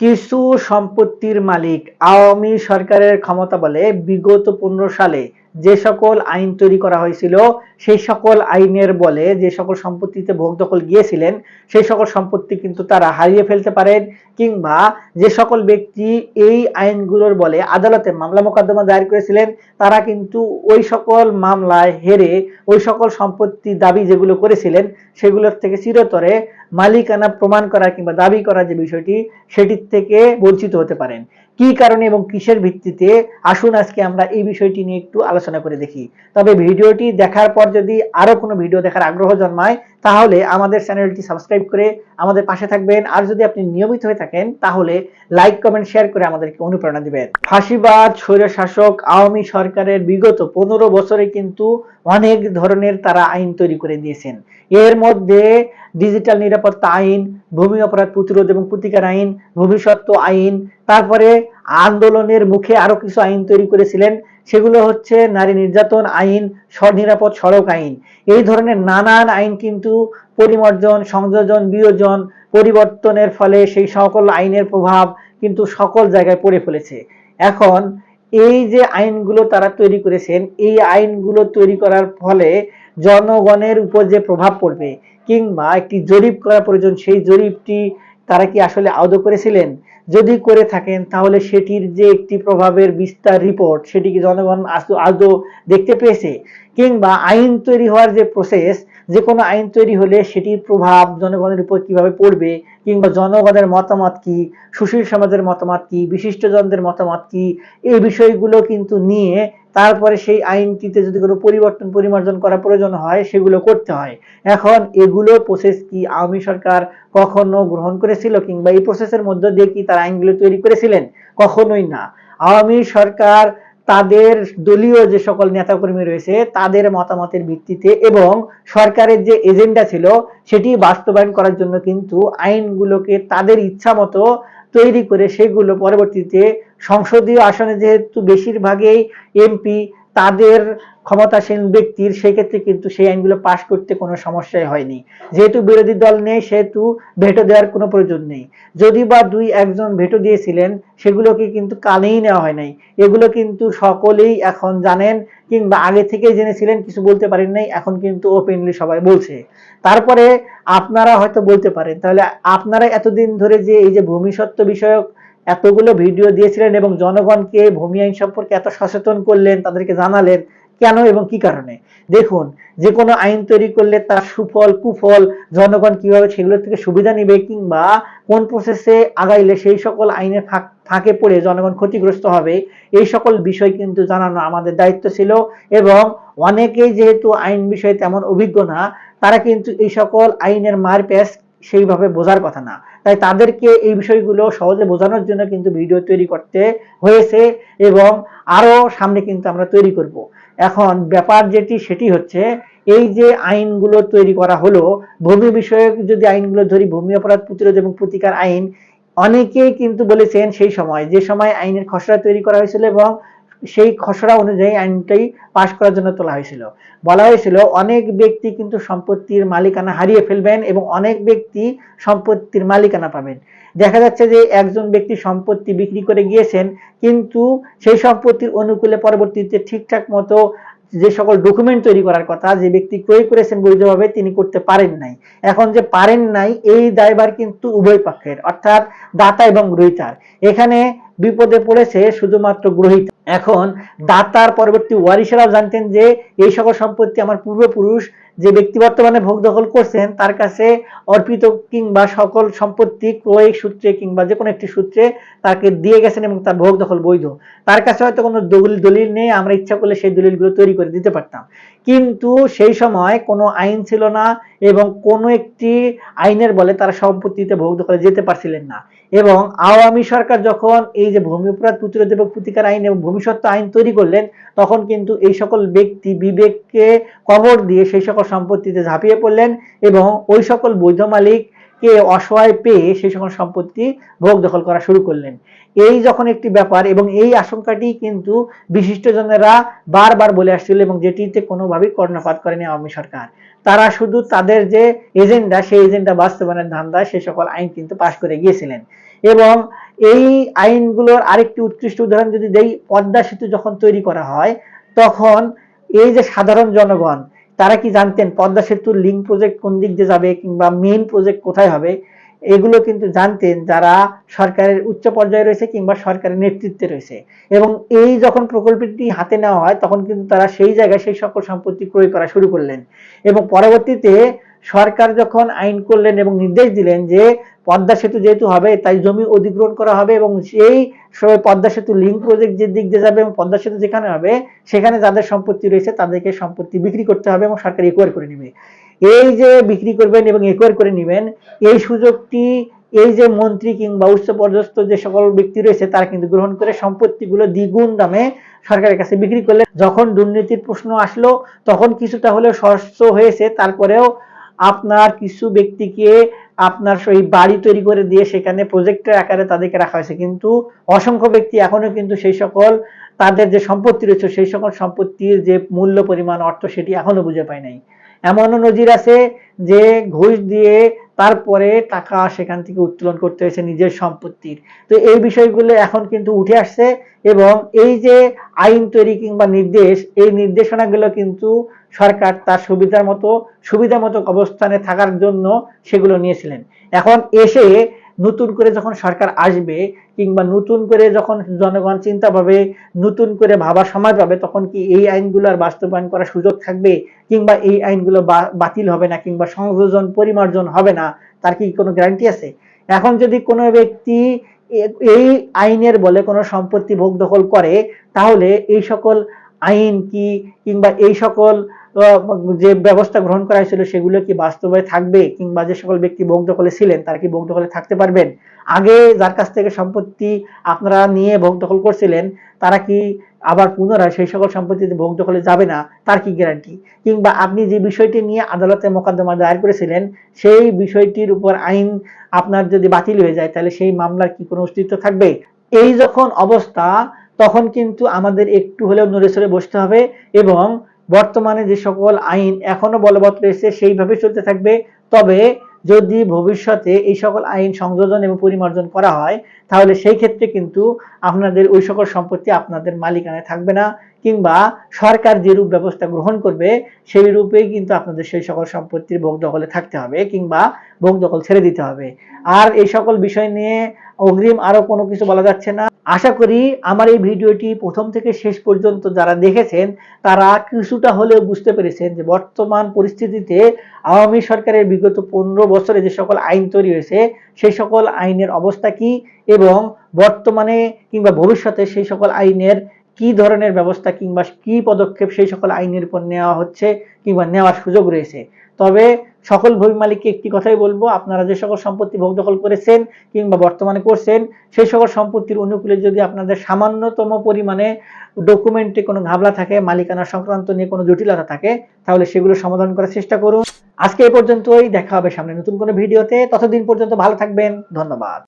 কিছু সম্পত্তির মালিক আওয়ামী সরকারের ক্ষমতা বলে বিগত পনেরো সালে যে সকল আইন তৈরি করা হয়েছিল, সেই সকল আইনের বলে যে সকল সম্পত্তিতে ভোগ দখল গিয়েছিলেন, সেই সকল সম্পত্তি কিন্তু তারা হারিয়ে ফেলতে পারেন কিংবা যে সকল ব্যক্তি এই আইনগুলোর বলে আদালতে মামলা মোকদ্দমা দায়ের করেছিলেন, তারা কিন্তু ওই সকল মামলায় হেরে ওই সকল সম্পত্তি দাবি যেগুলো করেছিলেন, সেগুলোর থেকে চিরতরে মালিকানা প্রমাণ করা কিংবা দাবি করা যে বিষয়টি, সেটির থেকে বঞ্চিত হতে পারেন। কি কারণে এবং কিসের ভিত্তিতে? আসুন আজকে আমরা এই বিষয়টি নিয়ে একটু আলোচনা করে দেখি। তবে ভিডিওটি দেখার পর যদি আরও কোনো ভিডিও দেখার আগ্রহ জন্মায়, তাহলে আমাদের চ্যানেলটি সাবস্ক্রাইব করে আমাদের পাশে থাকবেন। আর যদি আপনি নিয়মিত হয়ে থাকেন, তাহলে লাইক, কমেন্ট, শেয়ার করে আমাদেরকে অনুপ্রেরণা দিবেন। ফাঁসিবাদ স্বৈর শাসক আওয়ামী সরকারের বিগত পনেরো বছরে কিন্তু অনেক ধরনের তারা আইন তৈরি করে দিয়েছেন। এর মধ্যে ডিজিটাল নিরাপত্তা আইন, ভূমি অপরাধ প্রতিরোধ এবং প্রতিকার আইন ভবিষ্যত্ব আইন, তারপরে আন্দোলনের মুখে আরও কিছু আইন তৈরি করেছিলেন। সেগুলো হচ্ছে নারী নির্যাতন আইন নিরাপদ সড়ক আইন। এই ধরনের নানান আইন কিন্তু পরিমার্জন, সংযোজন, বিয়োজন, পরিবর্তনের ফলে সেই সকল আইনের প্রভাব কিন্তু সকল জায়গায় পড়ে ফেলেছে। এখন এই যে আইনগুলো তারা তৈরি করেছেন, এই আইনগুলো তৈরি করার ফলে জনগণের উপর যে প্রভাব পড়বে কিংবা একটি জরিপ করা প্রয়োজন, সেই জরিপটি তারা কি আসলে আদৌ করেছিলেন? যদি করে থাকেন, তাহলে সেটির যে একটি প্রভাবের বিস্তার রিপোর্ট সেটি কি জনগণ আদৌ দেখতে পেয়েছে? কিংবা আইন তৈরি হওয়ার যে প্রসেস যে কোনো আইন তৈরি হলে সেটির প্রভাব জনগণের উপর কীভাবে পড়বে? কিংবা জনগণের মতামত কি? সুশীল সমাজের মতামত কি? বিশিষ্টজনদের মতামত কি? এই বিষয়গুলো কিন্তু নিয়ে তারপরে সেই আইনটিতে যদি কোনো পরিবর্তন, পরিমার্জন করা প্রয়োজন হয়, সেগুলো করতে হয়। এখন এগুলো প্রসেস কি আওয়ামী সরকার কখনো গ্রহণ করেছিল কিংবা এই প্রসেসের মধ্য দিয়ে কি তারা আইনগুলো তৈরি করেছিলেন? কখনোই না। আওয়ামী সরকার তাদের দলীয় যে সকল নেতাকর্মী রয়েছে, তাদের মতামতের ভিত্তিতে এবং সরকারের যে এজেন্ডা ছিল, সেটি বাস্তবায়ন করার জন্য কিন্তু আইনগুলোকে তাদের ইচ্ছা মতো তৈরি করে সেগুলো পরবর্তীতে সংসদীয় আসনে যেহেতু বেশিরভাগই এমপি তাদের ক্ষমতাসীন ব্যক্তির সেক্ষেত্রে কিন্তু সেই আইনগুলো পাশ করতে কোনো সমস্যাই হয়নি। যেহেতু বিরোধী দল নেই, সেহেতু ভেটো দেওয়ার কোনো প্রয়োজন নেই। যদি বা দুই, একজন ভেটো দিয়েছিলেন, সেগুলোকে কিন্তু কানেই নেওয়া হয় নাই। এগুলো কিন্তু সকলেই এখন জানেন কিংবা আগে থেকেই জেনেছিলেন, কিছু বলতে পারেন নাই, এখন কিন্তু ওপেনলি সবাই বলছে। তারপরে আপনারা হয়তো বলতে পারেন, তাহলে আপনারা এতদিন ধরে যে এই যে ভূমিসত্ত্ব বিষয়ক এতগুলো ভিডিও দিয়েছিলেন এবং জনগণকে ভূমি আইন সম্পর্কে এত সচেতন করলেন, তাদেরকে জানালেন, কেন এবং কি কারণে? দেখুন, যে কোনো আইন তৈরি করলে তার সুফল, কুফল জনগণ কীভাবে সেগুলো থেকে সুবিধা নিবে কিংবা কোন প্রসেসে আগাইলে সেই সকল আইনের ফাঁকে পড়ে জনগণ ক্ষতিগ্রস্ত হবে, এই সকল বিষয় কিন্তু জানানো আমাদের দায়িত্ব ছিল এবং অনেকেই যেহেতু আইন বিষয়ে তেমন অভিজ্ঞ না, তারা কিন্তু এই সকল আইনের মারপ্যাচ সেইভাবে বোঝার কথা না। তাই তাদেরকে এই বিষয়গুলো সহজে বোঝানোর জন্য কিন্তু ভিডিও তৈরি করতে হয়েছে এবং আরও সামনে কিন্তু আমরা তৈরি করব। এখন ব্যাপার যেটি, সেটি হচ্ছে এই যে আইনগুলো তৈরি করা হলো, ভূমি বিষয়ক যদি আইনগুলো ধরি, ভূমি অপরাধ প্রতিরোধ এবং প্রতিকার আইন, অনেকেই কিন্তু বলেছেন সেই সময়, যে সময় আইনের খসড়া তৈরি করা হয়েছিল এবং সেই খসড়া অনুযায়ী আইনটাই পাশ করার জন্য তোলা হয়েছিল। বলা হয়েছিল, অনেক ব্যক্তি কিন্তু সম্পত্তির মালিকানা হারিয়ে ফেলবেন এবং অনেক ব্যক্তি সম্পত্তির মালিকানা পাবেন। দেখা যাচ্ছে যে একজন ব্যক্তি সম্পত্তি বিক্রি করে গিয়েছেন, কিন্তু সেই সম্পত্তির অনুকূলে পরবর্তীতে ঠিকঠাক মতো যে সকল ডকুমেন্ট তৈরি করার কথা যে ব্যক্তি ক্রয় করেছেন বৈধভাবে তিনি করতে পারেন নাই। এখন যে পারেন নাই, এই দায়ভার কিন্তু উভয় পক্ষের, অর্থাৎ দাতা এবং গ্রহিতার এখানে বিপদে পড়েছে শুধুমাত্র গ্রহিতা। এখন দাতার পরবর্তী ওয়ারিসেরাও জানতেন যে এই সকল সম্পত্তি আমার পূর্বপুরুষ যে ব্যক্তি বর্তমানে ভোগ দখল করছেন, তার কাছে অর্পিত কিংবা সকল সম্পত্তি ক্রয় সূত্রে কিংবা যে কোনো একটি সূত্রে তাকে দিয়ে গেছেন এবং তার ভোগ দখল বৈধ। তার কাছে হয়তো কোনো দলিল দলিল নেই, আমরা ইচ্ছা করলে সেই দলিলগুলো তৈরি করে দিতে পারতাম। কিন্তু সেই সময় কোনো আইন ছিল না এবং কোনো একটি আইনের বলে তারা সম্পত্তিতে ভোগ দখলে যেতে পারছিলেন না। এবং আওয়ামী সরকার যখন এই যে ভূমি অপরাধ প্রতিরোধ এবং প্রতিকার আইন এবং ভবিষ্যৎ আইন তৈরি করলেন, তখন কিন্তু এই সকল ব্যক্তি বিবেককে কবর দিয়ে সেই সকল সম্পত্তিতে ঝাঁপিয়ে পড়লেন এবং ওই সকল বৈধ মালিক কে অসহায় পেয়ে সেই সকল সম্পত্তি ভোগ দখল করা শুরু করলেন। এই যখন একটি ব্যাপার এবং এই আশঙ্কাটি কিন্তু বিশিষ্টজনেরা বারবার বলে আসছিল এবং যেটিতে কোনোভাবেই কর্ণপাত করেনি আওয়ামী সরকার। তারা শুধু তাদের যে এজেন্ডা, সেই এজেন্ডা বাস্তবায়নের ধান্দা সেই সকল আইন কিন্তু পাশ করে গিয়েছিলেন। এবং এই আইনগুলোর আরেকটি উৎকৃষ্ট উদাহরণ যদি দেই, পদ্মা সেতু যখন তৈরি করা হয়, তখন এই যে সাধারণ জনগণ, তারা কি জানতেন পদ্মা সেতুর লিঙ্ক প্রজেক্ট কোন দিক দিয়ে যাবে কিংবা মেইন প্রজেক্ট কোথায় হবে? এগুলো কিন্তু জানতেন যারা সরকারের উচ্চ পর্যায়ে রয়েছে কিংবা সরকারের নেতৃত্বে রয়েছে। এবং এই যখন প্রকল্পটি হাতে নেওয়া হয়, তখন কিন্তু তারা সেই জায়গায় সেই সকল সম্পত্তি ক্রয় করা শুরু করলেন। এবং পরবর্তীতে সরকার যখন আইন করলেন এবং নির্দেশ দিলেন যে পদ্মা সেতু যেহেতু হবে, তাই জমি অধিগ্রহণ করা হবে এবং সেই সময় পদ্মা সেতু লিঙ্ক প্রজেক্ট যে দিক দিয়ে যাবে এবং পদ্মা সেতু যেখানে হবে, সেখানে যাদের সম্পত্তি রয়েছে তাদেরকে সম্পত্তি বিক্রি করতে হবে এবং সরকার একোয়ার করে নেবে। এই যে বিক্রি করবেন এবং একোয়ার করে নেবেন, এই সুযোগটি এই যে মন্ত্রী কিংবা উচ্চ পদস্থ যে সকল ব্যক্তি রয়েছে, তারা কিন্তু গ্রহণ করে সম্পত্তিগুলো দ্বিগুণ দামে সরকারের কাছে বিক্রি করলে যখন দুর্নীতির প্রশ্ন আসলো, তখন কিছুটা হলেও স্বচ্ছ হয়েছে। তারপরেও আপনার কিছু ব্যক্তিকে আপনার সেই বাড়ি তৈরি করে দিয়ে সেখানে প্রজেক্টের আকারে তাদেরকে রাখা হয়েছে। কিন্তু অসংখ্য ব্যক্তি এখনও কিন্তু সেই সকল তাদের যে সম্পত্তি রয়েছে, সেই সকল সম্পত্তির যে মূল্য, পরিমাণ, অর্থ, সেটি এখনও বুঝে পায় নাই। এমনও নজির আছে যে ঘুষ দিয়ে তারপরে টাকা সেখান থেকে উত্তোলন করতে হয়েছে নিজের সম্পত্তির। তো এই বিষয়গুলো এখন কিন্তু উঠে আসছে এবং এই যে আইন তৈরি কিংবা নির্দেশ, এই নির্দেশনাগুলো কিন্তু সরকার তার সুবিধার মতো সুবিধা মতো অবস্থানে থাকার জন্য সেগুলো নিয়েছিলেন। এখন এসে নতুন করে যখন সরকার আসবে কিংবা নতুন করে যখন জনগণ চিন্তা পাবে নতুন করে ভাবার সময় পাবে, তখন কি এই আইনগুলো আর বাস্তবায়ন করার সুযোগ থাকবে? কিংবা এই আইনগুলো বাতিল হবে না কিংবা সংযোজন, পরিমার্জন হবে না? তার কি কোনো গ্যারান্টি আছে? এখন যদি কোনো ব্যক্তি এই আইনের বলে কোনো সম্পত্তি ভোগ দখল করে, তাহলে এই সকল আইন কি কিংবা এই সকল যে ব্যবস্থা গ্রহণ করা হয়েছিল সেগুলো কি বাস্তবে থাকবে কিংবা যে সকল ব্যক্তি ভোগ দখলে ছিলেন, তারা কি ভোগ দখলে থাকতে পারবেন? আগে যার কাছ থেকে সম্পত্তি আপনারা নিয়ে ভোগ দখল করছিলেন, তারা কি আবার পুনরায় সেই সকল সম্পত্তিতে ভোগ দখলে যাবে না? তার কি গ্যারান্টি কিংবা আপনি যে বিষয়টি নিয়ে আদালতে মোকদ্দমা দায়ের করেছিলেন, সেই বিষয়টির উপর আইন আপনার যদি বাতিল হয়ে যায়, তাহলে সেই মামলার কি কোনো অস্তিত্ব থাকবে? এই যখন অবস্থা, তখন কিন্তু আমাদের একটু হলেও নড়ে সরে বসতে হবে এবং বর্তমানে যে সকল আইন এখনও বলবৎ রয়েছে, সেইভাবে চলতে থাকবে। তবে যদি ভবিষ্যতে এই সকল আইন সংযোজন এবং পরিমার্জন করা হয়, তাহলে সেই ক্ষেত্রে কিন্তু আপনাদের ওই সকল সম্পত্তি আপনাদের মালিকানায় থাকবে না কিংবা সরকার যে রূপ ব্যবস্থা গ্রহণ করবে, সেই রূপেই কিন্তু আপনাদের সেই সকল সম্পত্তির ভোগ দখলে থাকতে হবে কিংবা ভোগ দখল ছেড়ে দিতে হবে। আর এই সকল বিষয় নিয়ে অগ্রিম আরও কোনো কিছু বলা যাচ্ছে না। আশা করি আমার এই ভিডিওটি প্রথম থেকে শেষ পর্যন্ত যারা দেখেছেন, তারা কিছুটা হলেও বুঝতে পেরেছেন যে বর্তমান পরিস্থিতিতে আওয়ামী সরকারের বিগত পনেরো বছরে যে সকল আইন তৈরি হয়েছে, সেই সকল আইনের অবস্থা কি এবং বর্তমানে কিংবা ভবিষ্যতে সেই সকল আইনের কি ধরনের ব্যবস্থা কিংবা কি পদক্ষেপ সেই সকল আইনের উপর নেওয়া হচ্ছে কিংবা নেওয়ার সুযোগ রয়েছে? তবে সকল ভূমি মালিককে একটি কথাই বলব, আপনারা যে সকল সম্পত্তি ভোগ দখল করেছেন কিংবা বর্তমানে করছেন, সেই সকল সম্পত্তির অনুকূলে যদি আপনাদের সামান্যতম পরিমাণে ডকুমেন্টে কোনো ঘাবলা থাকে, মালিকানা সংক্রান্ত নিয়ে কোনো জটিলতা থাকে, তাহলে সেগুলো সমাধান করার চেষ্টা করুন। আজকে এই পর্যন্তই, দেখা হবে সামনে নতুন কোনো ভিডিওতে। ততদিন পর্যন্ত ভালো থাকবেন, ধন্যবাদ।